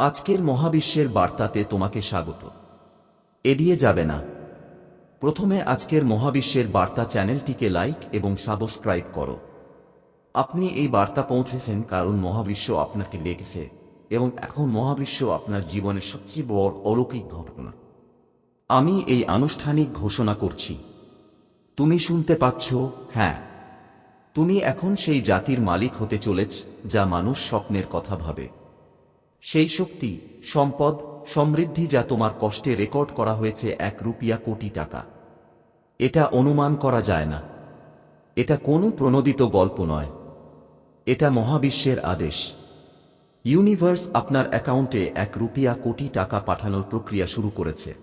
আজকের মহাবিশ্বের বার্তাতে তোমাকে স্বাগত। এড়িয়ে যাবে না। প্রথমে আজকের মহাবিশ্বের বার্তা চ্যানেলটিকে লাইক এবং সাবস্ক্রাইব করো। আপনি এই বার্তা পৌঁছেছেন কারণ মহাবিশ্ব আপনাকে লেগেছে এবং এখন মহাবিশ্ব আপনার জীবনের সবচেয়ে বড় অলৌকিক ঘটনা। আমি এই আনুষ্ঠানিক ঘোষণা করছি। তুমি শুনতে পাচ্ছ? হ্যাঁ। তুমি এখন সেই জাতির মালিক হতে চলেছ, যা মানুষ স্বপ্নের কথা ভাবে। সেই শক্তি, সম্পদ, সমৃদ্ধি যা তোমার কষ্টে রেকর্ড করা হয়েছে এক রুপিয়া কোটি টাকা। এটা অনুমান করা যায় না। এটা কোনো প্রণোদিত গল্প নয়। এটা মহাবিশ্বের আদেশ। ইউনিভার্স আপনার অ্যাকাউন্টে এক রুপিয়া কোটি টাকা পাঠানোর প্রক্রিয়া শুরু করেছে।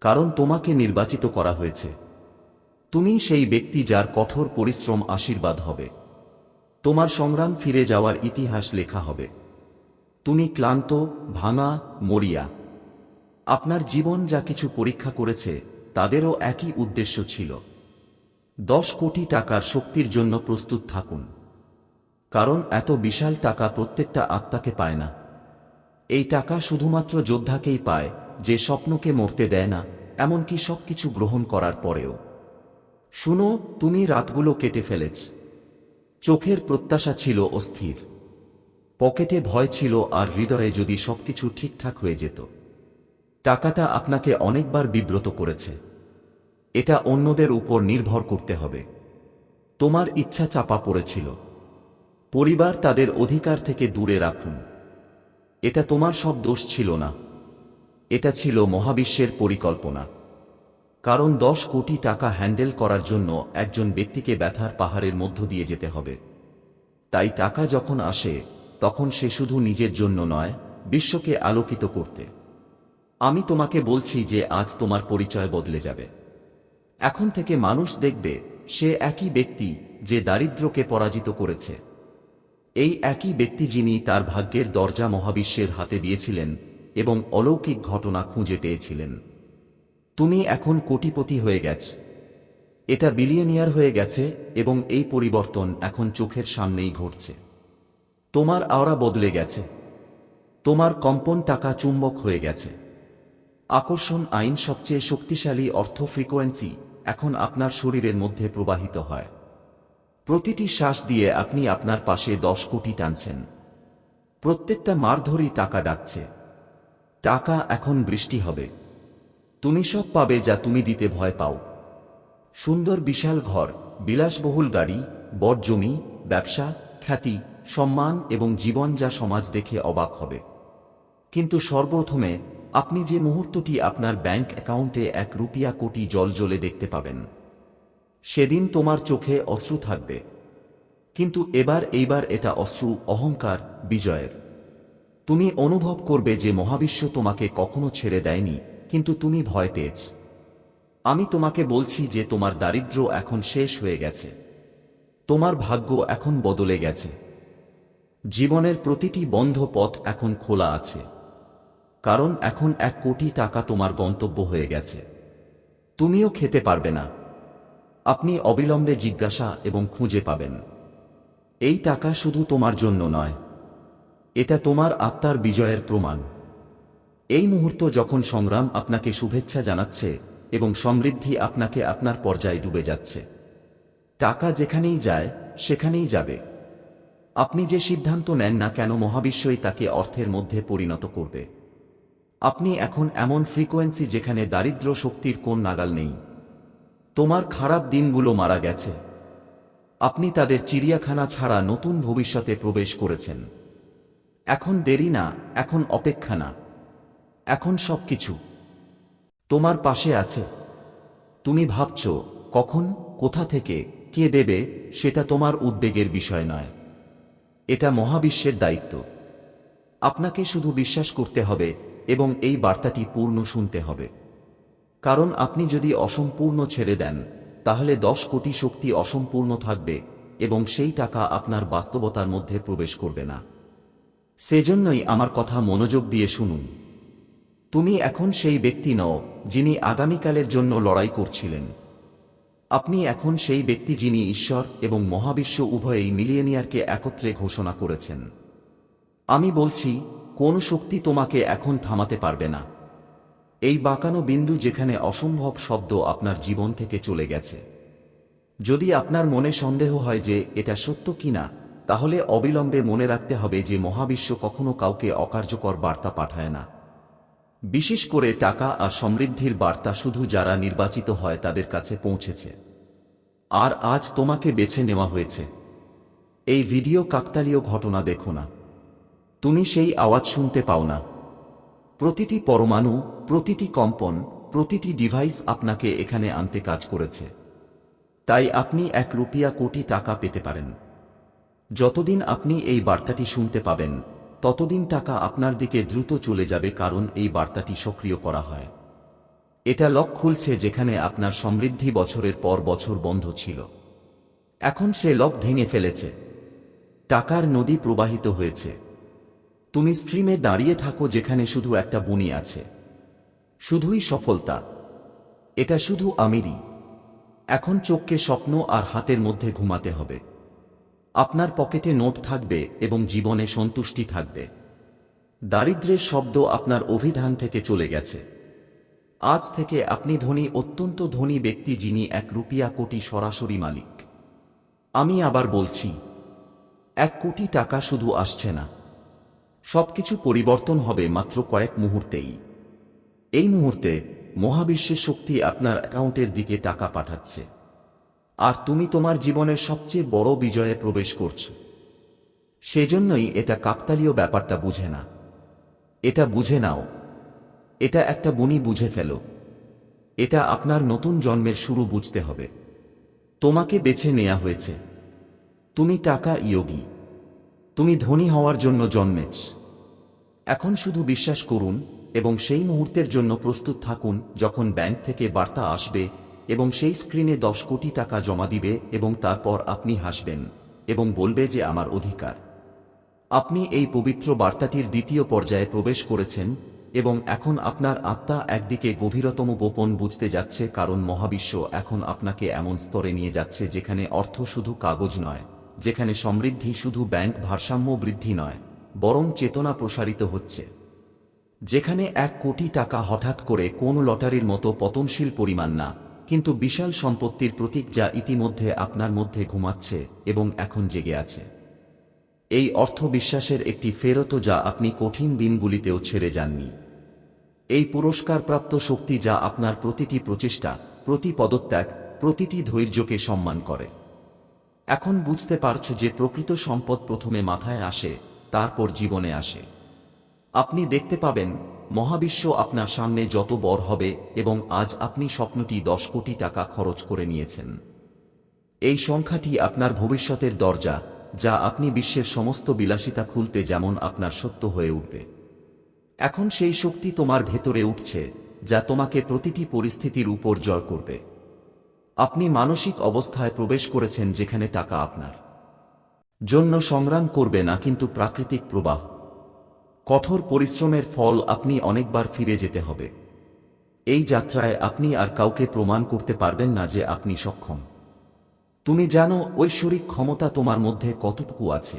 কারণ তোমাকে নির্বাচিত করা হয়েছে। তুমি সেই ব্যক্তি যার কঠোর পরিশ্রম আশীর্বাদ হবে। তোমার সংগ্রাম ফিরে যাওয়ার ইতিহাস লেখা হবে। তুমি ক্লান্ত, ভাঙা, মরিয়া। আপনার জীবন যা কিছু পরীক্ষা করেছে, তাদেরও একই উদ্দেশ্য ছিল। দশ কোটি টাকার শক্তির জন্য প্রস্তুত থাকুন। কারণ এত বিশাল টাকা প্রত্যেকটা আত্মাকে পায় না। এই টাকা শুধুমাত্র যোদ্ধাকেই পায়, যে স্বপ্নকে মরতে দেয় না, এমনকি সবকিছু গ্রহণ করার পরেও। শুনো, তুমি রাতগুলো কেটে ফেলেছ। চোখের প্রত্যাশা ছিল অস্থির। পকেটে ভয় ছিল আর হৃদয়ে যদি সবকিছু ঠিকঠাক হয়ে যেত। টাকাটা আপনাকে অনেকবার বিব্রত করেছে। এটা অন্যদের উপর নির্ভর করতে হবে। তোমার ইচ্ছা চাপা পড়েছিল। পরিবার তাদের অধিকার থেকে দূরে রাখুন। এটা তোমার সব দোষ ছিল না। এটা ছিল মহাবিশ্বের পরিকল্পনা। কারণ দশ কোটি টাকা হ্যান্ডেল করার জন্য একজন ব্যক্তিকে ব্যথার পাহাড়ের মধ্য দিয়ে যেতে হবে। তাই টাকা যখন আসে তখন সে শুধু নিজের জন্য নয়, বিশ্বকে আলোকিত করতে। আমি তোমাকে বলছি যে আজ তোমার পরিচয় বদলে যাবে। এখন থেকে মানুষ দেখবে, সে একই ব্যক্তি যে দারিদ্র্যকে পরাজিত করেছে। এই একই ব্যক্তি যিনি তার ভাগ্যের দরজা মহাবিশ্বের হাতে দিয়েছিলেন এবং অলৌকিক ঘটনা খুঁজে পেয়েছিলেন। তুমি এখন কোটিপতি হয়ে গেছ। এটা বিলিয়নিয়ার হয়ে গেছে এবং এই পরিবর্তন এখন চোখের সামনেই ঘটছে। তোমার আওরা বদলে গেছে। তোমার কম্পন টাকা চুম্বক হয়ে গেছে। আকর্ষণ আইন সবচেয়ে শক্তিশালী অর্থ ফ্রিকোয়েন্সি এখন আপনার শরীরের মধ্যে প্রবাহিত হয়। প্রতিটি শ্বাস দিয়ে আপনি আপনার পাশে দশ কোটি টানছেন। প্রত্যেকটা মারধরি টাকা ডাকছে। টাকা এখন বৃষ্টি হবে। তুমি সব পাবে যা তুমি দিতে ভয় পাও। সুন্দর বিশাল ঘর, বিলাসবহুল গাড়ি, বড় জমি, ব্যবসা, খ্যাতি সম্মান এবং জীবন যা সমাজ দেখে অবাক হবে। কিন্তু সর্বপ্রথমে আপনি যে মুহূর্তটি আপনার ব্যাংক অ্যাকাউন্টে এক রুপিয়া কোটি জল জ্বলে দেখতে পাবেন। সেদিন তোমার চোখে অশ্রু থাকবে। কিন্তু এবার এইবার এটা অশ্রু অহংকার, বিজয়ের। তুমি অনুভব করবে যে মহাবিশ্ব তোমাকে কখনো ছেড়ে দেয়নি, কিন্তু তুমি ভয় পেয়েছ। আমি তোমাকে বলছি যে তোমার দারিদ্র্য এখন শেষ হয়ে গেছে। তোমার ভাগ্য এখন বদলে গেছে। জীবনের প্রতিটি বন্ধ পথ এখন খোলা আছে। কারণ এখন এক কোটি টাকা তোমার গন্তব্য হয়ে গেছে। তুমিও খেতে পারবে না। আপনি অবিলম্বে জিজ্ঞাসা এবং খুঁজে পাবেন। এই টাকা শুধু তোমার জন্য নয়। এটা তোমার আত্মার বিজয়ের প্রমাণ। এই মুহূর্ত যখন সংগ্রাম আপনাকে শুভেচ্ছা জানাচ্ছে এবং সমৃদ্ধি আপনাকে আপনার পর্যায়ে ডুবে যাচ্ছে। টাকা যেখানেই যায়, সেখানেই যাবে। আপনি যে সিদ্ধান্ত নেন না কেন মহাবিশ্বই তাকে অর্থের মধ্যে পরিণত করবে। আপনি এখন এমন ফ্রিকোয়েন্সি যেখানে দারিদ্র শক্তির কোন নাগাল নেই। তোমার খারাপ দিনগুলো মারা গেছে। আপনি তাদের চিড়িয়াখানা ছাড়া নতুন ভবিষ্যতে প্রবেশ করেছেন। এখন দেরি না, এখন অপেক্ষা না। এখন সবকিছু তোমার পাশে আছে। তুমি ভাবছ, কখন, কোথা থেকে, কে দেবে, সেটা তোমার উদ্বেগের বিষয় নয়। এটা মহাবিশ্বের দায়িত্ব। আপনাকে শুধু বিশ্বাস করতে হবে এবং এই বার্তাটি পূর্ণ শুনতে হবে। কারণ আপনি যদি অসম্পূর্ণ ছেড়ে দেন, তাহলে দশ কোটি শক্তি অসম্পূর্ণ থাকবে এবং সেই টাকা আপনার বাস্তবতার মধ্যে প্রবেশ করবে না। সেজন্যই আমার কথা মনোযোগ দিয়ে শুনুন। তুমি এখন সেই ব্যক্তি নও, যিনি আগামীকালের জন্য লড়াই করছিলেন। আপনি এখন সেই ব্যক্তি যিনি ঈশ্বর এবং মহাবিশ্ব উভয়েই মিলিয়নিয়ারকে একত্রে ঘোষণা করেছেন। আমি বলছি, কোন শক্তি তোমাকে এখন থামাতে পারবে না। এই বাঁকানো বিন্দু যেখানে অসম্ভব শব্দ আপনার জীবন থেকে চলে গেছে। যদি আপনার মনে সন্দেহ হয় যে এটা সত্য কিনা, তাহলে অবিলম্বে মনে রাখতে হবে যে মহাবিশ্ব কখনো কাউকে অকার্যকর বার্তা পাঠায় না। বিশেষ করে টাকা আর সমৃদ্ধির বার্তা শুধু যারা নির্বাচিত হয় তাদের কাছে পৌঁছেছে। আর আজ তোমাকে বেছে নেওয়া হয়েছে। এই ভিডিও কাকতালীয় ঘটনা দেখো না। তুমি সেই আওয়াজ শুনতে পাও না। প্রতিটি পরমাণু, প্রতিটি কম্পন, প্রতিটি ডিভাইস আপনাকে এখানে আনতে কাজ করেছে। তাই আপনি এক রুপিয়া কোটি টাকা পেতে পারেন। যতদিন আপনি এই বার্তাটি শুনতে পাবেন ততদিন টাকা আপনার দিকে দ্রুত চলে যাবে কারণ এই বার্তাটি সক্রিয় করা হয়। এটা লক খুলছে যেখানে আপনার সমৃদ্ধি বছরের পর বছর বন্ধ ছিল। এখন সে লক ভেঙে ফেলেছে। টাকার নদী প্রবাহিত হয়েছে। তুমি স্ট্রিমে দাঁড়িয়ে থাকো যেখানে শুধু একটা বুনি আছে। শুধুই সফলতা। এটা শুধু আমিরই। এখন চোখকে স্বপ্ন আর হাতের মধ্যে ঘুমাতে হবে। আপনার পকেটে নোট থাকবে এবং জীবনে সন্তুষ্টি থাকবে। দারিদ্র্যের শব্দ আপনার অভিধান থেকে চলে গেছে। আজ থেকে আপনি ধনী, অত্যন্ত ধনী ব্যক্তি যিনি এক রুপিয়া কোটি সরাসরি মালিক। আমি আবার বলছি, এক কোটি টাকা শুধু আসছে না। সবকিছু পরিবর্তন হবে মাত্র কয়েক মুহূর্তেই। এই মুহূর্তে মহাবিশ্বের শক্তি আপনার অ্যাকাউন্টের দিকে টাকা পাঠাচ্ছে। আর তুমি তোমার জীবনের সবচেয়ে বড় বিজয়ে প্রবেশ করছ। সেজন্যই এটা কাকতালীয় ব্যাপারটা বুঝে না। এটা বুঝে নাও। এটা একটা বুনি বুঝে ফেলো। এটা আপনার নতুন জন্মের শুরু বুঝতে হবে। তোমাকে বেছে নেওয়া হয়েছে। তুমি টাকা ইয়োগী। তুমি ধনী হওয়ার জন্য জন্মেছ। এখন শুধু বিশ্বাস করুন এবং সেই মুহূর্তের জন্য প্রস্তুত থাকুন যখন ব্যাংক থেকে বার্তা আসবে এবং সেই স্ক্রিনে দশ কোটি টাকা জমা দিবে এবং তারপর আপনি হাসবেন এবং বলবে যে আমার অধিকার। আপনি এই পবিত্র বার্তাটির দ্বিতীয় পর্যায়ে প্রবেশ করেছেন এবং এখন আপনার আত্মা একদিকে গভীরতম গোপন বুঝতে যাচ্ছে কারণ মহাবিশ্ব এখন আপনাকে এমন স্তরে নিয়ে যাচ্ছে যেখানে অর্থ শুধু কাগজ নয়, যেখানে সমৃদ্ধি শুধু ব্যাংক ভারসাম্য বৃদ্ধি নয়, বরং চেতনা প্রসারিত হচ্ছে। যেখানে এক কোটি টাকা হঠাৎ করে কোন লটারির মতো পতনশীল পরিমাণ না কিন্তু বিশাল সম্পত্তির প্রতীক যা ইতিমধ্যে আপনার মধ্যে ঘুমাচ্ছে এবং এখন জেগে আছে। এই অর্থ বিশ্বাসের একটি ফেরত যা আপনি কঠিন দিনগুলিতেও ছেড়ে যাননি। এই পুরস্কারপ্রাপ্ত শক্তি যা আপনার প্রতিটি প্রচেষ্টা, প্রতি পদত্যাগ, প্রতিটি ধৈর্যকে সম্মান করে। এখন বুঝতে পারছ যে প্রকৃত সম্পদ প্রথমে মাথায় আসে, তারপর জীবনে আসে। আপনি দেখতে পাবেন মহাবিশ্ব আপনার সামনে যত বড় হবে এবং আজ আপনি স্বপ্নটি দশ কোটি টাকা খরচ করে নিয়েছেন। এই সংখ্যাটি আপনার ভবিষ্যতের দরজা, যা আপনি বিশ্বের সমস্ত বিলাসিতা খুলতে যেমন আপনার সত্য হয়ে উঠবে। এখন সেই শক্তি তোমার ভেতরে উঠছে, যা তোমাকে প্রতিটি পরিস্থিতির উপর জয় করবে। আপনি মানসিক অবস্থায় প্রবেশ করেছেন যেখানে টাকা আপনার জন্য সংগ্রাম করবে না কিন্তু প্রাকৃতিক প্রবাহ। কঠোর পরিশ্রমের ফল আপনি অনেকবার ফিরে যেতে হবে। এই যাত্রায় আপনি আর কাউকে প্রমাণ করতে পারবেন না যে আপনি সক্ষম। তুমি জানো ঐশ্বরিক ক্ষমতা তোমার মধ্যে কতটুকু আছে।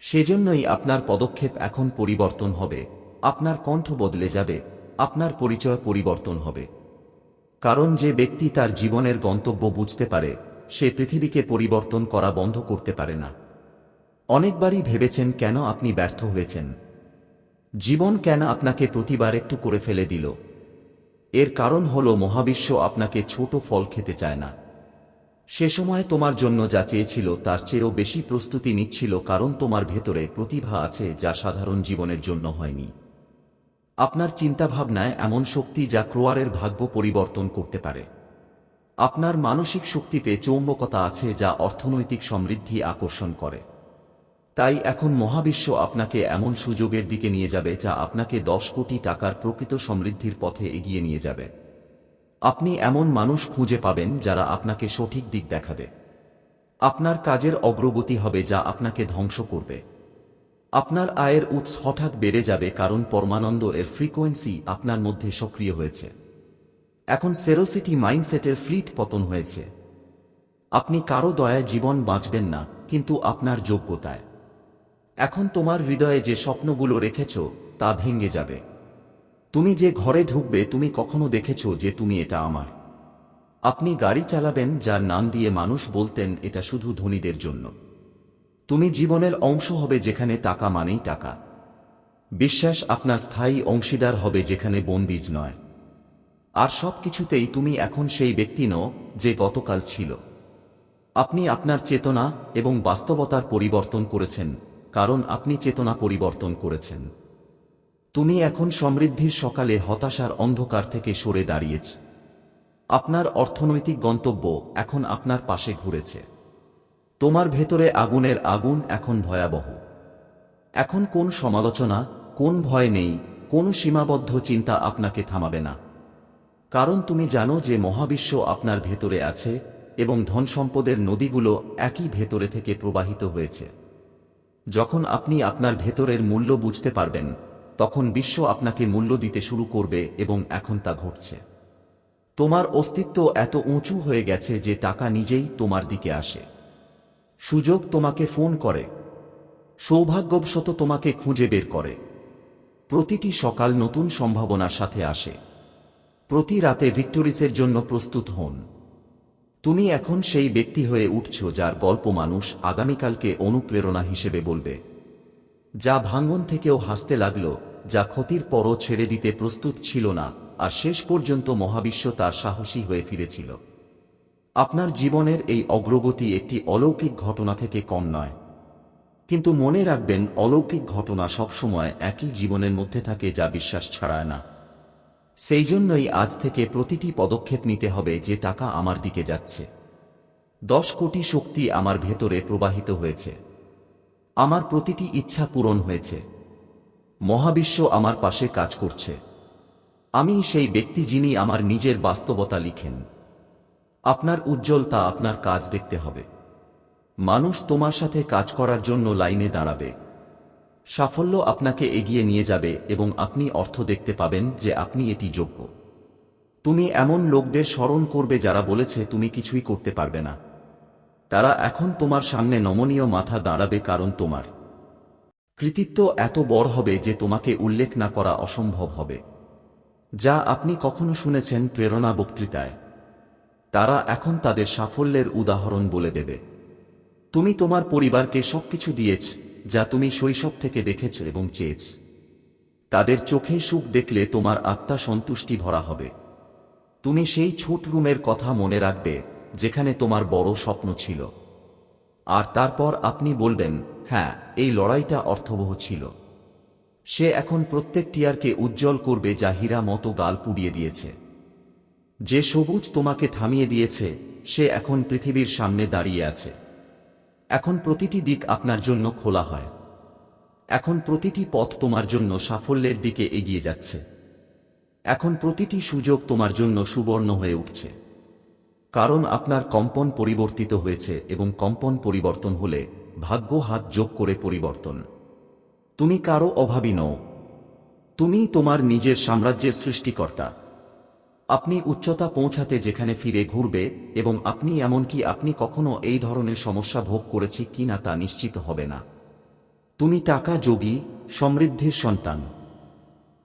সেজন্যই আপনার পদক্ষেপ এখন পরিবর্তন হবে। আপনার কণ্ঠ বদলে যাবে। আপনার পরিচয় পরিবর্তন হবে। কারণ যে ব্যক্তি তার জীবনের গন্তব্য বুঝতে পারে, সে পৃথিবীকে পরিবর্তন করা বন্ধ করতে পারে না। অনেকবারই ভেবেছেন কেন আপনি ব্যর্থ হয়েছেন। জীবন কেন আপনাকে প্রতিবার একটু করে ফেলে দিল? এর কারণ হল মহাবিশ্ব আপনাকে ছোট ফল খেতে চায় না। সে সময় তোমার জন্য যা চেয়েছিল তার চেয়েও বেশি প্রস্তুতি নিচ্ছিল কারণ তোমার ভেতরে প্রতিভা আছে যা সাধারণ জীবনের জন্য হয়নি। আপনার চিন্তাভাবনায় এমন শক্তি যা ক্রোয়ারের ভাগ্য পরিবর্তন করতে পারে। আপনার মানসিক শক্তিতে চৌম্বকতা আছে যা অর্থনৈতিক সমৃদ্ধি আকর্ষণ করে। তাই এখন মহাবিশ্ব আপনাকে এমন সুযোগের দিকে নিয়ে যাবে যা আপনাকে দশ কোটি টাকার প্রকৃত সমৃদ্ধির পথে এগিয়ে নিয়ে যাবে। আপনি এমন মানুষ খুঁজে পাবেন যারা আপনাকে সঠিক দিক দেখাবে। আপনার কাজের অগ্রগতি হবে যা আপনাকে ধ্বংস করবে। আপনার আয়ের উৎস হঠাৎ বেড়ে যাবে কারণ পরমানন্দ এর ফ্রিকোয়েন্সি আপনার মধ্যে সক্রিয় হয়েছে। এখন সেরোসিটি মাইন্ডসেটের ফ্লিট পতন হয়েছে। আপনি কারও দয়ায় জীবন বাঁচবেন না, কিন্তু আপনার যোগ্যতায়। এখন তোমার হৃদয়ে যে স্বপ্নগুলো রেখেছ, তা ভেঙে যাবে। তুমি যে ঘরে ঢুকবে, তুমি কখনো দেখেছ যে তুমি এটা আমার। আপনি গাড়ি চালাবেন, যার নাম দিয়ে মানুষ বলতেন, এটা শুধু ধনীদের জন্য। তুমি জীবনের অংশ হবে যেখানে টাকা মানেই টাকা। বিশ্বাস আপনার স্থায়ী অংশীদার হবে যেখানে বন্দিজ নয়। আর সব কিছুতেই তুমি এখন সেই ব্যক্তি নও, যে গতকাল ছিল। আপনি আপনার চেতনা এবং বাস্তবতার পরিবর্তন করেছেন কারণ আপনি চেতনা পরিবর্তন করেছেন। তুমি এখন সমৃদ্ধির সকালে হতাশার অন্ধকার থেকে সরে দাঁড়িয়েছ। আপনার অর্থনৈতিক গন্তব্য এখন আপনার পাশে ঘুরেছে। তোমার ভেতরে আগুনের আগুন এখন ভয়াবহ। এখন কোন সমালোচনা, কোন ভয় নেই, কোন সীমাবদ্ধ চিন্তা আপনাকে থামাবে না। কারণ তুমি জানো যে মহাবিশ্ব আপনার ভেতরে আছে এবং ধন সম্পদের নদীগুলো একই ভেতরে থেকে প্রবাহিত হয়েছে। যখন আপনি আপনার ভেতরের মূল্য বুঝতে পারবেন, তখন বিশ্ব আপনাকে মূল্য দিতে শুরু করবে এবং এখন তা ঘটছে। তোমার অস্তিত্ব এত উঁচু হয়ে গেছে যে টাকা নিজেই তোমার দিকে আসে। সুযোগ তোমাকে ফোন করে। সৌভাগ্যবশত তোমাকে খুঁজে বের করে। প্রতিটি সকাল নতুন সম্ভাবনার সাথে আসে। প্রতি রাতে ভিক্টোরিসের জন্য প্রস্তুত হন। তুমি এখন সেই ব্যক্তি হয়ে উঠছ যার গল্প মানুষ আগামীকালকে অনুপ্রেরণা হিসেবে বলবে। যা ভাঙ্গন থেকেও হাসতে লাগল, যা ক্ষতির পরও ছেড়ে দিতে প্রস্তুত ছিল না, আর শেষ পর্যন্ত মহাবিশ্ব তার সাহসী হয়ে ফিরেছিল। আপনার জীবনের এই অগ্রগতি একটি অলৌকিক ঘটনা থেকে কম নয়। কিন্তু মনে রাখবেন, অলৌকিক ঘটনা সবসময় একই জীবনের মধ্যে থাকে যা বিশ্বাস ছাড়ায় না। সেই জন্যই আজ থেকে প্রতিটি পদক্ষেপ নিতে হবে যে টাকা আমার দিকে যাচ্ছে। দশ কোটি শক্তি আমার ভেতরে প্রবাহিত হয়েছে। আমার প্রতিটি ইচ্ছা পূরণ হয়েছে। মহাবিশ্ব আমার পাশে কাজ করছে। আমি সেই ব্যক্তি যিনি আমার নিজের বাস্তবতা লিখেন। আপনার উজ্জ্বলতা আপনার কাজ দেখতে হবে। মানুষ তোমার সাথে কাজ করার জন্য লাইনে দাঁড়াবে। সাফল্য আপনাকে এগিয়ে নিয়ে যাবে এবং আপনি অর্থ দেখতে পাবেন যে আপনি এটি যোগ্য। তুমি এমন লোকদের স্মরণ করবে যারা বলেছে, তুমি কিছুই করতে পারবে না। তারা এখন তোমার সামনে নমনীয় মাথা দাঁড়াবে কারণ তোমার কৃতিত্ব এত বড় হবে যে তোমাকে উল্লেখ না করা অসম্ভব হবে। যা আপনি কখনো শুনেছেন প্রেরণা বক্তৃতায়। তারা এখন তাদের সাফল্যের উদাহরণ বলে দেবে। তুমি তোমার পরিবারকে সবকিছু দিয়েছ যা তুমি শৈশব থেকে দেখেছ এবং চেয়েছ। তাদের চোখে সুখ দেখলে তোমার আত্মা সন্তুষ্টি ভরা হবে। তুমি সেই ছোট রুমের কথা মনে রাখবে, যেখানে তোমার বড় স্বপ্ন ছিল। আর তারপর আপনি বলবেন হ্যাঁ এই লড়াইটা অর্থবহ ছিল। সে এখন প্রত্যেক টিয়ারকে উজ্জ্বল করবে যা হীরা মতো গাল পুড়িয়ে দিয়েছে। যে সবুজ তোমাকে থামিয়ে দিয়েছে, সে এখন পৃথিবীর সামনে দাঁড়িয়ে আছে। এখন প্রতিটি দিক আপনার জন্য খোলা হয়। এখন প্রতিটি পথ তোমার জন্য সাফল্যের দিকে এগিয়ে যাচ্ছে। এখন প্রতিটি সুযোগ তোমার জন্য সুবর্ণ হয়ে উঠছে। কারণ আপনার কম্পন পরিবর্তিত হয়েছে এবং কম্পন পরিবর্তন হলে ভাগ্য হাত যোগ করে পরিবর্তন। তুমি কারও অভাবী নও। তুমি তোমার নিজের সাম্রাজ্যের সৃষ্টিকর্তা। আপনি উচ্চতা পৌঁছাতে যেখানে ফিরে ঘুরবে, এবং আপনি এমনকি আপনি কখনো এই ধরনের সমস্যা ভোগ করেছি কিনা তা নিশ্চিত হবে না। তুমি টাকা যোগী, সমৃদ্ধির সন্তান।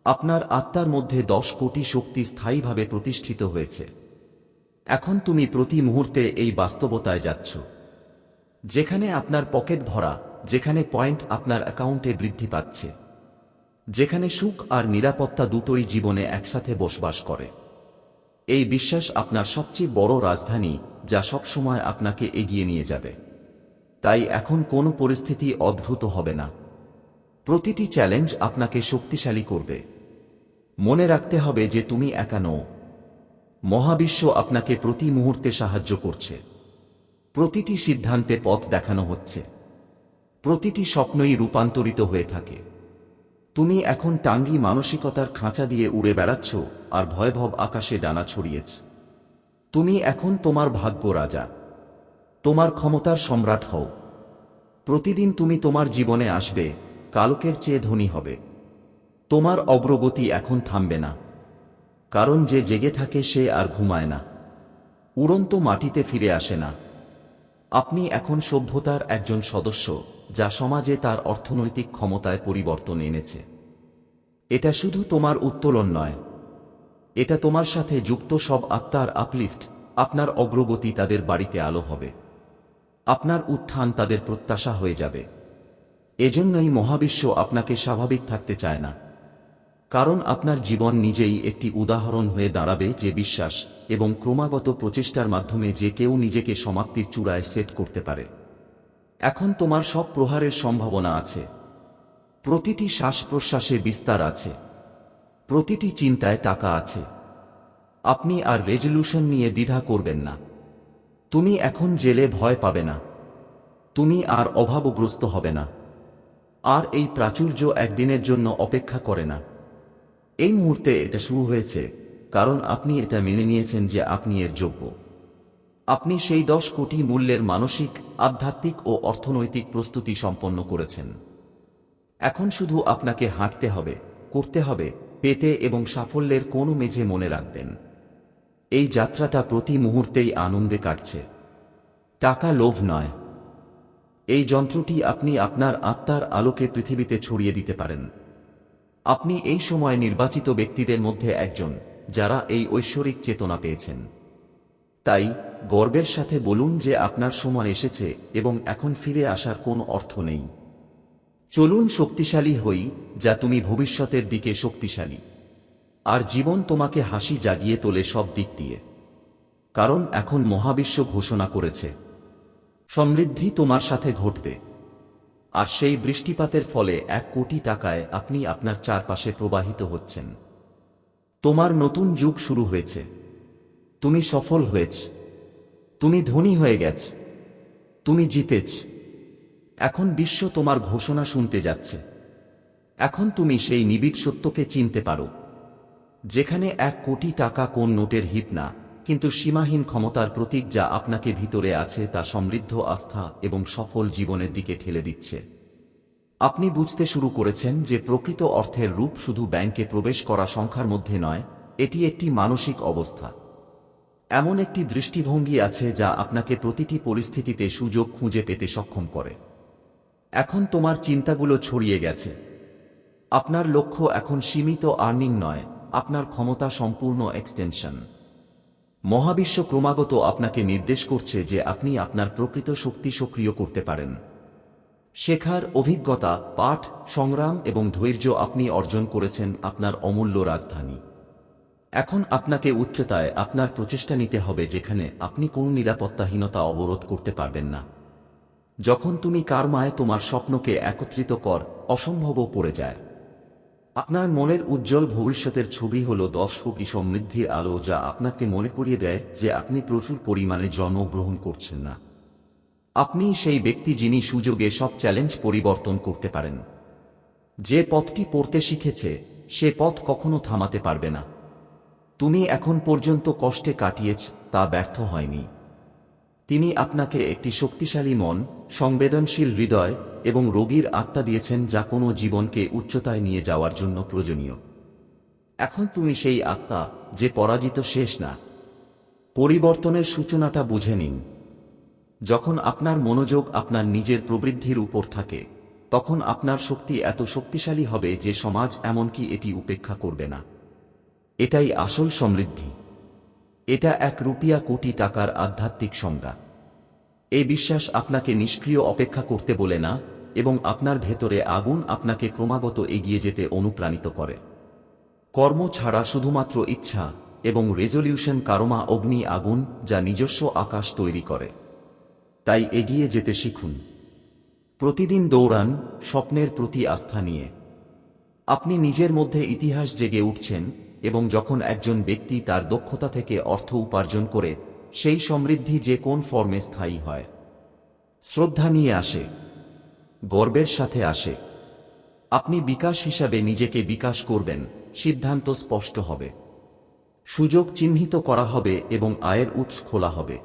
আপনার আত্মার মধ্যে দশ কোটি শক্তি স্থায়ীভাবে প্রতিষ্ঠিত হয়েছে। এখন তুমি প্রতি মুহূর্তে এই বাস্তবতায় যাচ্ছ। যেখানে আপনার পকেট ভরা, যেখানে পয়েন্ট আপনার অ্যাকাউন্টে বৃদ্ধি পাচ্ছে। যেখানে সুখ আর নিরাপত্তা দুটোই জীবনে একসাথে বসবাস করে। এই বিশ্বাস আপনার সবচেয়ে বড় রাজধানী, যা সবসময় আপনাকে এগিয়ে নিয়ে যাবে। তাই এখন কোনো পরিস্থিতি অদ্ভুত হবে না। প্রতিটি চ্যালেঞ্জ আপনাকে শক্তিশালী করবে। মনে রাখতে হবে যে তুমি একা নও। মহাবিশ্ব আপনাকে প্রতি মুহূর্তে সাহায্য করছে। প্রতিটি সিদ্ধান্তে পথ দেখানো হচ্ছে। প্রতিটি স্বপ্নই রূপান্তরিত হয়ে থাকে। তুমি এখন টাঙ্গি মানসিকতার খাঁচা দিয়ে উড়ে বেড়াচ্ছ আর ভয়ভব আকাশে ডানা ছড়িয়েছ। তুমি এখন তোমার ভাগ্য রাজা। তোমার ক্ষমতার সম্রাট হও। প্রতিদিন তুমি তোমার জীবনে আসবে, কালকের চেয়ে ধনী হবে। তোমার অগ্রগতি এখন থামবে না। কারণ যে জেগে থাকে সে আর ঘুমায় না। উড়ন্ত মাটিতে ফিরে আসে না। আপনি এখন সভ্যতার একজন সদস্য। যা সমাজে তার অর্থনৈতিক ক্ষমতায় পরিবর্তন এনেছে। এটা শুধু তোমার উত্তোলন নয়। এটা তোমার সাথে যুক্ত সব আত্মার আপলিফট আপনার অগ্রগতি তাদের বাড়িতে আলো হবে। আপনার উত্থান তাদের প্রত্যাশা হয়ে যাবে। এজন্যই মহাবিশ্ব আপনাকে স্বাভাবিক থাকতে চায় না। কারণ আপনার জীবন নিজেই একটি উদাহরণ হয়ে দাঁড়াবে যে বিশ্বাস এবং ক্রমাগত প্রচেষ্টার মাধ্যমে যে কেউ নিজেকে সমাপ্তির চূড়ায় সেট করতে পারে। এখন তোমার সব প্রহারের সম্ভাবনা আছে। প্রতিটি শ্বাস প্রশ্বাসে বিস্তার আছে। প্রতিটি চিন্তায় টাকা আছে। আপনি আর রেজলিউশন নিয়ে দ্বিধা করবেন না। তুমি এখন জেলে ভয় পাবে না। তুমি আর অভাবগ্রস্ত হবে না। আর এই প্রাচুর্য একদিনের জন্য অপেক্ষা করে না। এই মুহূর্তে এটা শুরু হয়েছে, কারণ আপনি এটা মেনে নিয়েছেন যে আপনি এর যোগ্য। আপনি সেই দশ কোটি মূল্যের মানসিক, আধ্যাত্মিক ও অর্থনৈতিক প্রস্তুতি সম্পন্ন করেছেন। এখন শুধু আপনাকে হাঁটতে হবে, করতে হবে, পেতে এবং সাফল্যের কোনো মেঝে মনে রাখবেন। এই যাত্রাটা প্রতি মুহূর্তেই আনন্দে কাটছে। টাকা লোভ নয়। এই যন্ত্রটি আপনি আপনার আত্মার আলোকে পৃথিবীতে ছড়িয়ে দিতে পারেন। আপনি এই সময় নির্বাচিত ব্যক্তিদের মধ্যে একজন, যারা এই ঐশ্বরিক চেতনা পেয়েছেন। তাই গর্বের সাথে বলুন যে আপনার সময় এসেছে এবং এখন ফিরে আসার কোন অর্থ নেই। চলুন শক্তিশালী হই, যা তুমি ভবিষ্যতের দিকে শক্তিশালী। আর জীবন তোমাকে হাসি জাগিয়ে তোলে সব দিক দিয়ে। কারণ এখন মহাবিশ্ব ঘোষণা করেছে, সমৃদ্ধি তোমার সাথে ঘটবে। আর সেই বৃষ্টিপাতের ফলে এক কোটি টাকায় আপনি আপনার চারপাশে প্রবাহিত হচ্ছেন। তোমার নতুন যুগ শুরু হয়েছে। তুমি সফল হয়েছ। তুমি ধনী হয়ে গেছ। তুমি জিতেছ। এখন বিশ্ব তোমার ঘোষণা শুনতে যাচ্ছে। এখন তুমি সেই নিবিড় সত্যকে চিনতে পারো। যেখানে এক কোটি টাকা কোন নোটের হিপ না, কিন্তু সীমাহীন ক্ষমতার প্রতীক যা আপনাকে ভিতরে আছে তা সমৃদ্ধ আস্থা এবং সফল জীবনের দিকে ঠেলে দিচ্ছে। আপনি বুঝতে শুরু করেছেন যে প্রকৃত অর্থের রূপ শুধু ব্যাংকে প্রবেশ করা সংখ্যার মধ্যে নয়, এটি একটি মানসিক অবস্থা। এমন একটি দৃষ্টিভঙ্গি আছে যা আপনাকে প্রতিটি পরিস্থিতিতে সুযোগ খুঁজে পেতে সক্ষম করে। এখন তোমার চিন্তাগুলো ছড়িয়ে গেছে। আপনার লক্ষ্য এখন সীমিত আর্নিং নয়, আপনার ক্ষমতা সম্পূর্ণ এক্সটেনশন। মহাবিশ্ব ক্রমাগত আপনাকে নির্দেশ করছে যে আপনি আপনার প্রকৃত শক্তি সক্রিয় করতে পারেন। শেখার অভিজ্ঞতা, পাঠ, সংগ্রাম এবং ধৈর্য আপনি অর্জন করেছেন আপনার অমূল্য রাজধানী। এখন আপনাকে উচ্চতায় আপনার প্রচেষ্টা নিতে হবে যেখানে আপনি কোনো নিরাপত্তাহীনতা অবরোধ করতে পারবেন না। যখন তুমি কারমায় তোমার স্বপ্নকে একত্রিত কর, অসম্ভবও পড়ে যায়। আপনার মনের উজ্জ্বল ভবিষ্যতের ছবি হল দশ কোটি সমৃদ্ধি আলো যা আপনাকে মনে করিয়ে দেয় যে আপনি প্রচুর পরিমাণে জন্মগ্রহণ করছেন না। আপনি সেই ব্যক্তি যিনি সুযোগে সব চ্যালেঞ্জ পরিবর্তন করতে পারেন। যে পথটি পড়তে শিখেছে, সে পথ কখনো থামাতে পারবে না। তুমি এখন পর্যন্ত কষ্টে কাটিয়েছ, তা ব্যর্থ হয়নি। তিনি আপনাকে একটি শক্তিশালী মন, সংবেদনশীল হৃদয় এবং রোগীর আত্মা দিয়েছেন যা কোনো জীবনকে উচ্চতায় নিয়ে যাওয়ার জন্য প্রয়োজনীয়। এখন তুমি সেই আত্মা, যে পরাজিত শেষ না। পরিবর্তনের সূচনাটা বুঝে নিন। যখন আপনার মনোযোগ আপনার নিজের প্রবৃদ্ধির উপর থাকে, তখন আপনার শক্তি এত শক্তিশালী হবে যে সমাজ এমনকি এটি উপেক্ষা করবে না। এটাই আসল সমৃদ্ধি। এটা এক রুপিয়া কোটি টাকার আধ্যাত্মিক সংজ্ঞা। এই বিশ্বাস আপনাকে নিষ্ক্রিয় অপেক্ষা করতে বলে না এবং আপনার ভেতরে আগুন আপনাকে ক্রমাগত এগিয়ে যেতে অনুপ্রাণিত করে। কর্ম ছাড়া শুধুমাত্র ইচ্ছা এবং রেজলিউশন কারমা অগ্নি আগুন যা নিজস্ব আকাশ তৈরি করে। তাই এগিয়ে যেতে শিখুন। প্রতিদিন দৌড়ান, স্বপ্নের প্রতি আস্থা নিয়ে। আপনি নিজের মধ্যে ইতিহাস জেগে উঠছেন এবং যখন একজন ব্যক্তি তার দক্ষতা থেকে অর্থ উপার্জন করে, সেই সমৃদ্ধি যে কোন ফর্মে স্থায়ী হয়। শ্রদ্ধা নিয়ে আসে। গর্বের সাথে আসে। আপনি বিকাশ হিসাবে নিজেকে বিকাশ করবেন, সিদ্ধান্ত স্পষ্ট হবে। সুযোগ চিহ্নিত করা হবে এবং আয়ের উৎস খোলা হবে।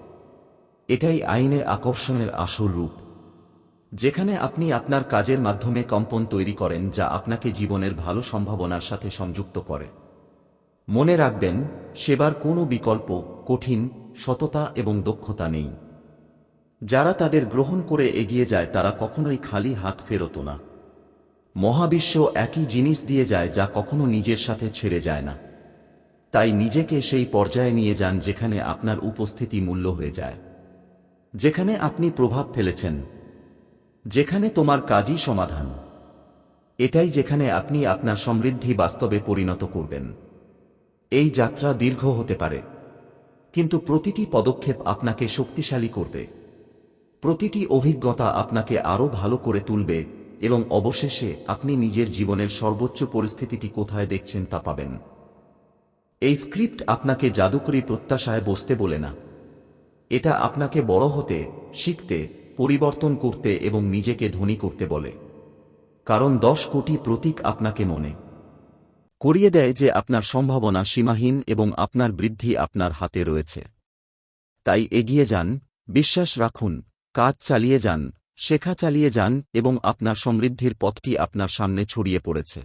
এটাই আইনের আকর্ষণের আসল রূপ। যেখানে আপনি আপনার কাজের মাধ্যমে কম্পন তৈরি করেন যা আপনাকে জীবনের ভালো সম্ভাবনার সাথে সংযুক্ত করে। মনে রাখবেন, সেবার কোনো বিকল্প, কঠিন, সততা এবং দক্ষতা নেই। যারা তাদের গ্রহণ করে এগিয়ে যায়, তারা কখনোই খালি হাত ফেরত না। মহাবিশ্ব একই জিনিস দিয়ে যায়, যা কখনো নিজের সাথে ছেড়ে যায় না। তাই নিজেকে সেই পর্যায়ে নিয়ে যান, যেখানে আপনার উপস্থিতি মূল্য হয়ে যায়। যেখানে আপনি প্রভাব ফেলেছেন। যেখানে তোমার কাজই সমাধান। এটাই যেখানে আপনি আপনার সমৃদ্ধি বাস্তবে পরিণত করবেন। এই যাত্রা দীর্ঘ হতে পারে। কিন্তু প্রতিটি পদক্ষেপ আপনাকে শক্তিশালী করবে। প্রতিটি অভিজ্ঞতা আপনাকে আরও ভালো করে তুলবে এবং অবশেষে আপনি নিজের জীবনের সর্বোচ্চ পরিস্থিতিটি কোথায় দেখছেন তা পাবেন। এই স্ক্রিপ্ট আপনাকে জাদুকরী প্রত্যাশায় বসতে বলে না। এটা আপনাকে বড় হতে, শিখতে, পরিবর্তন করতে এবং নিজেকে ধনী করতে বলে। কারণ দশ কোটি প্রতীক আপনাকে মনে করিয়ে দেয় যে আপনার সম্ভাবনা সীমাহীন এবং আপনার বৃদ্ধি আপনার হাতে রয়েছে। তাই এগিয়ে যান, বিশ্বাস রাখুন, কাজ চালিয়ে যান, শেখা চালিয়ে যান এবং আপনার সমৃদ্ধির পথটি আপনার সামনে ছড়িয়ে পড়েছে।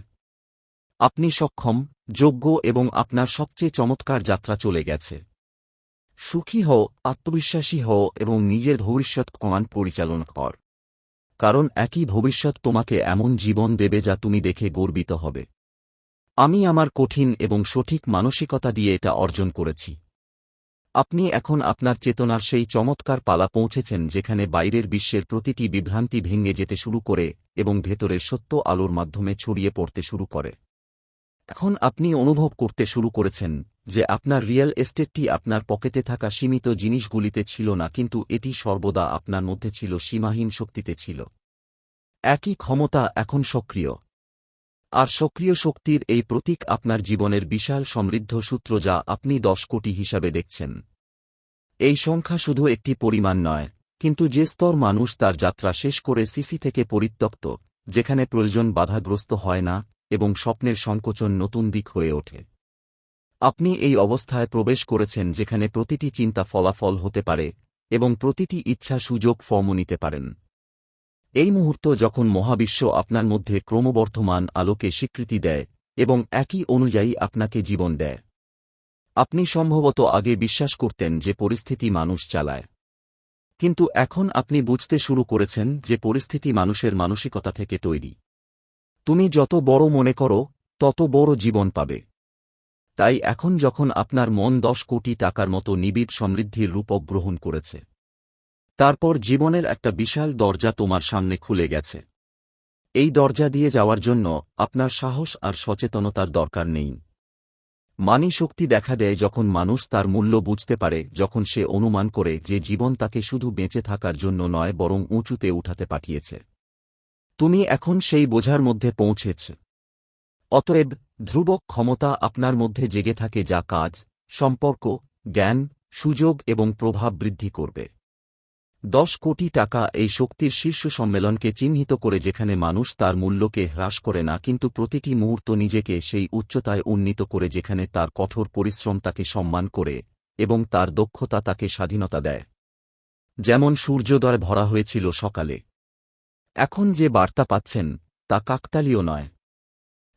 আপনি সক্ষম, যোগ্য এবং আপনার সবচেয়ে চমৎকার যাত্রা চলে গেছে। সুখী হও, আত্মবিশ্বাসী হও এবং নিজের ভবিষ্যৎ কমান পরিচালনা কর। কারণ একই ভবিষ্যৎ তোমাকে এমন জীবন দেবে যা তুমি দেখে গর্বিত হবে। আমি আমার কঠিন এবং সঠিক মানসিকতা দিয়ে এটা অর্জন করেছি। আপনি এখন আপনার চেতনার সেই চমৎকার পালা পৌঁছেছেন যেখানে বাইরের বিশ্বের প্রতিটি বিভ্রান্তি ভেঙে যেতে শুরু করে এবং ভেতরের সত্য আলোর মাধ্যমে ছড়িয়ে পড়তে শুরু করে। এখন আপনি অনুভব করতে শুরু করেছেন যে আপনার রিয়েল এস্টেটটি আপনার পকেটে থাকা সীমিত জিনিসগুলিতে ছিল না কিন্তু এটি সর্বদা আপনার মধ্যে ছিল সীমাহীন শক্তিতে ছিল। একই ক্ষমতা এখন সক্রিয়। আর সক্রিয় শক্তির এই প্রতীক আপনার জীবনের বিশাল সমৃদ্ধ সূত্র যা আপনি দশ কোটি হিসাবে দেখছেন। এই সংখ্যা শুধু একটি পরিমাণ নয়, কিন্তু যে স্তর মানুষ তার যাত্রা শেষ করে সিসি থেকে পরিত্যক্ত, যেখানে প্রয়োজন বাধাগ্রস্ত হয় না এবং স্বপ্নের সংকোচন নতুন দিক হয়ে ওঠে। আপনি এই অবস্থায় প্রবেশ করেছেন যেখানে প্রতিটি চিন্তা ফলাফল হতে পারে এবং প্রতিটি ইচ্ছা সুযোগ ফর্ম নিতে পারেন। এই মুহূর্ত যখন মহাবিশ্ব আপনার মধ্যে ক্রমবর্ধমান আলোকে স্বীকৃতি দেয় এবং একই অনুযায়ী আপনাকে জীবন দেয়। আপনি সম্ভবত আগে বিশ্বাস করতেন যে পরিস্থিতি মানুষ চালায়। কিন্তু এখন আপনি বুঝতে শুরু করেছেন যে পরিস্থিতি মানুষের মানসিকতা থেকে তৈরি। তুমি যত বড় মনে করো, তত বড় জীবন পাবে। তাই এখন যখন আপনার মন দশ কোটি টাকার মতো নিবিড় সমৃদ্ধির রূপক গ্রহণ করেছে। তারপর জীবনের একটা বিশাল দরজা তোমার সামনে খুলে গেছে। এই দরজা দিয়ে যাওয়ার জন্য আপনার সাহস আর সচেতনতার দরকার নেই। মানি শক্তি দেখা দেয় যখন মানুষ তার মূল্য বুঝতে পারে, যখন সে অনুমান করে যে জীবন তাকে শুধু বেঁচে থাকার জন্য নয়, বরং উঁচুতে উঠাতে পাঠিয়েছে। তুমি এখন সেই বোঝার মধ্যে পৌঁছেছ। অতএব ধ্রুবক ক্ষমতা আপনার মধ্যে জেগে থাকে যা কাজ, সম্পর্ক, জ্ঞান, সুযোগ এবং প্রভাব বৃদ্ধি করবে। দশ কোটি টাকা এই শক্তির শীর্ষ সম্মেলনকে চিহ্নিত করে যেখানে মানুষ তার মূল্যকে হ্রাস করে না, কিন্তু প্রতিটি মুহূর্ত নিজেকে সেই উচ্চতায় উন্নীত করে যেখানে তার কঠোর পরিশ্রম তাকে সম্মান করে এবং তার দক্ষতা তাকে স্বাধীনতা দেয়। যেমন সূর্যোদয় ভরা হয়েছিল সকালে। এখন যে বার্তা পাচ্ছেন, তা কাকতালীয় নয়।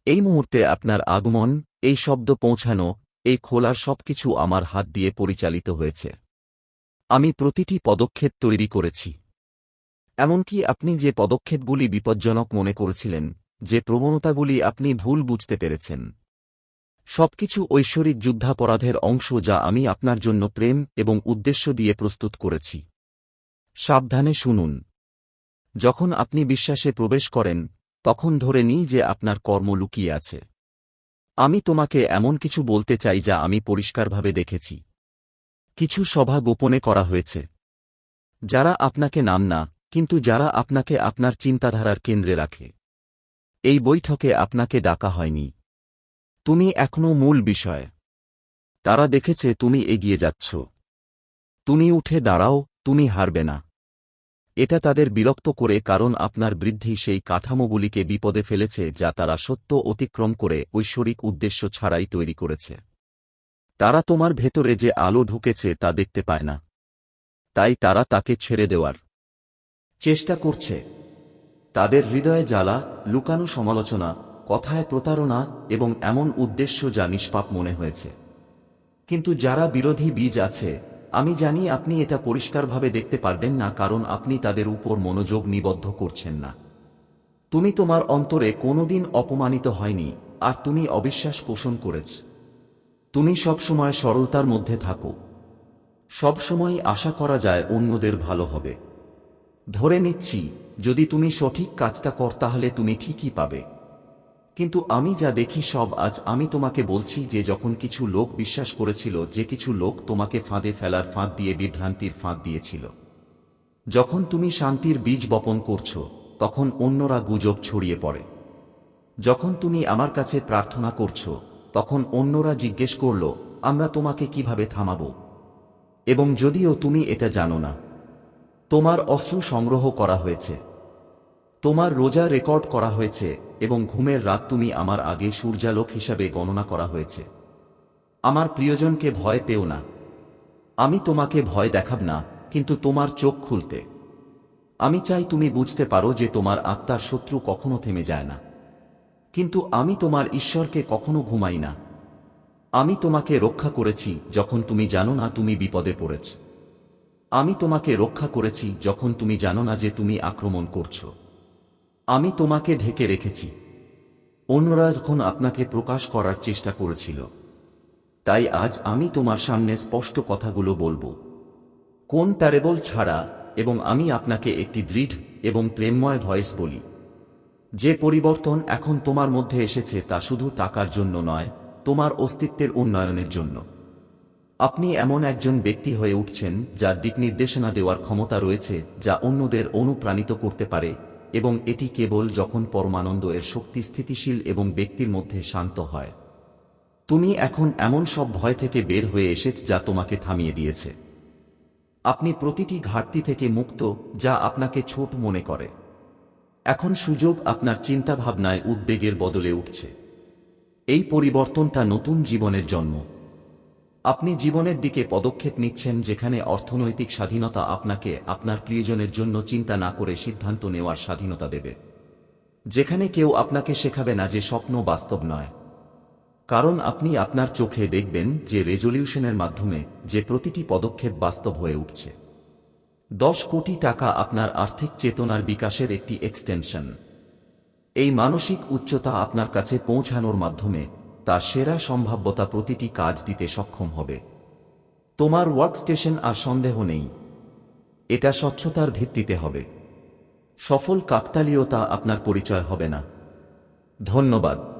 এই মুহূর্তে আপনার আগমন, এই শব্দ পৌঁছানো, এই খোলার সবকিছু আমার হাত দিয়ে পরিচালিত হয়েছে। আমি প্রতিটি পদক্ষেপ তৈরি করেছি। এমনকি আপনি যে পদক্ষেপগুলি বিপজ্জনক মনে করেছিলেন, যে প্রবণতাগুলি আপনি ভুল বুঝতে পেরেছেন। সবকিছু ঐশ্বরিক যুদ্ধাপরাধের অংশ যা আমি আপনার জন্য প্রেম এবং উদ্দেশ্য দিয়ে প্রস্তুত করেছি। সাবধানে শুনুন। যখন আপনি বিশ্বাসে প্রবেশ করেন, তখন ধরে নিই যে আপনার কর্ম লুকিয়ে আছে। আমি তোমাকে এমন কিছু বলতে চাই যা আমি পরিষ্কারভাবে দেখেছি। কিছু সভা গোপনে করা হয়েছে। যারা আপনাকে নাম না, কিন্তু যারা আপনাকে আপনার চিন্তাধারার কেন্দ্রে রাখে। এই বৈঠকে আপনাকে ডাকা হয়নি। তুমি এখনও মূল বিষয়। তারা দেখেছে তুমি এগিয়ে যাচ্ছ। তুমি উঠে দাঁড়াও, তুমি হারবে না। এটা তাদের বিরক্ত করে কারণ আপনার বৃদ্ধি সেই কাঠামোগুলিকে বিপদে ফেলেছে যা তারা সত্য অতিক্রম করে ঐশ্বরিক উদ্দেশ্য ছাড়াই তৈরি করেছে। তারা তোমার ভেতরে যে আলো ঢুকেছে তা দেখতে পায় না। তাই তারা তাকে ছেড়ে দেওয়ার চেষ্টা করছে। তাদের হৃদয়ে জ্বালা, লুকানো সমালোচনা, কথায় প্রতারণা এবং এমন উদ্দেশ্য যা নিষ্পাপ মনে হয়েছে। কিন্তু যারা বিরোধী বীজ আছে, আমি জানি আপনি এটা পরিষ্কারভাবে দেখতে পারবেন না কারণ আপনি তাদের উপর মনোযোগ নিবদ্ধ করছেন না। তুমি তোমার অন্তরে কোনোদিন অপমানিত হয়নি, আর তুমি অবিশ্বাস পোষণ করেছ। তুমি সবসময় সরলতার মধ্যে থাকো। সবসময় আশা করা যায় অন্যদের ভালো হবে। ধরে নিচ্ছি, যদি তুমি সঠিক কাজটা কর তাহলে তুমি ঠিকই পাবে। কিন্তু আমি যা দেখি সব আজ আমি তোমাকে বলছি যে যখন কিছু লোক বিশ্বাস করেছিল যে কিছু লোক তোমাকে ফাঁদে ফেলার ফাঁদ দিয়ে বিভ্রান্তির ফাঁদ দিয়েছিল। যখন তুমি শান্তির বীজ বপন করছ, তখন অন্যরা গুজব ছড়িয়ে পড়ে। যখন তুমি আমার কাছে প্রার্থনা করছ তখন অন্যরা জিজ্ঞেস করল, আমরা তোমাকে কীভাবে থামাবো? এবং যদিও তুমি এটা জানো না, তোমার অস্ত্র সংগ্রহ করা হয়েছে, তোমার রোজা রেকর্ড করা হয়েছে, এবং ঘুমের রাত তুমি আমার আগে সূর্যালোক হিসাবে গণনা করা হয়েছে। আমার প্রিয়জনকে ভয় পেও না, আমি তোমাকে ভয় দেখাব না, কিন্তু তোমার চোখ খুলতে। আমি চাই তুমি বুঝতে পারো যে তোমার আত্মার শত্রু কখনো থেমে যায় না। কিন্তু আমি তোমার ঈশ্বরকে কখনো ঘুমাই না। আমি তোমাকে রক্ষা করেছি যখন তুমি জানো না তুমি বিপদে পড়েছ। আমি তোমাকে রক্ষা করেছি যখন তুমি জানো না যে তুমি আক্রমণ করছ। আমি তোমাকে ঢেকে রেখেছি। অন্যরা যখন আপনাকে প্রকাশ করার চেষ্টা করেছিল। তাই আজ আমি তোমার সামনে স্পষ্ট কথাগুলো বলব। কোন প্যারেবল ছাড়া এবং আমি আপনাকে একটি দৃঢ় এবং প্রেমময় ভয়েস বলি। যে পরিবর্তন এখন তোমার মধ্যে এসেছে তা শুধু টাকার জন্য নয়, তোমার অস্তিত্বের উন্নয়নের জন্য। আপনি এমন একজন ব্যক্তি হয়ে উঠছেন যার দিক নির্দেশনা দেওয়ার ক্ষমতা রয়েছে, যা অন্যদের অনুপ্রাণিত করতে পারে, এবং এটি কেবল যখন পরমানন্দ এর শক্তি স্থিতিশীল এবং ব্যক্তির মধ্যে শান্ত হয়। তুমি এখন এমন সব ভয় থেকে বের হয়ে এসেছ যা তোমাকে থামিয়ে দিয়েছে। আপনি প্রতিটি ঘাটতি থেকে মুক্ত, যা আপনাকে ছোট মনে করে। এখন সুযোগ আপনার চিন্তাভাবনায় উদ্বেগের বদলে উঠছে। এই পরিবর্তনটা নতুন জীবনের জন্ম। আপনি জীবনের দিকে পদক্ষেপ নিচ্ছেন যেখানে অর্থনৈতিক স্বাধীনতা আপনাকে আপনার প্রিয়জনের জন্য চিন্তা না করে সিদ্ধান্ত নেওয়ার স্বাধীনতা দেবে। যেখানে কেউ আপনাকে শেখাবে না যে স্বপ্ন বাস্তব নয়। কারণ আপনি আপনার চোখে দেখবেন যে রেজলিউশনের মাধ্যমে যে প্রতিটি পদক্ষেপ বাস্তব হয়ে উঠছে। দশ কোটি টাকা আপনার আর্থিক চেতনার বিকাশের একটি এক্সটেনশন এই মানসিক উচ্চতা আপনার কাছে পৌঁছানোর মাধ্যমে তার সেরা সম্ভাব্যতা প্রতিটি কাজ দিতে সক্ষম হবে। তোমার ওয়ার্কস্টেশন আর সন্দেহ নেই। এটা স্বচ্ছতার ভিত্তিতে হবে। সফল কাকতালীয়তা আপনার পরিচয় হবে না। ধন্যবাদ।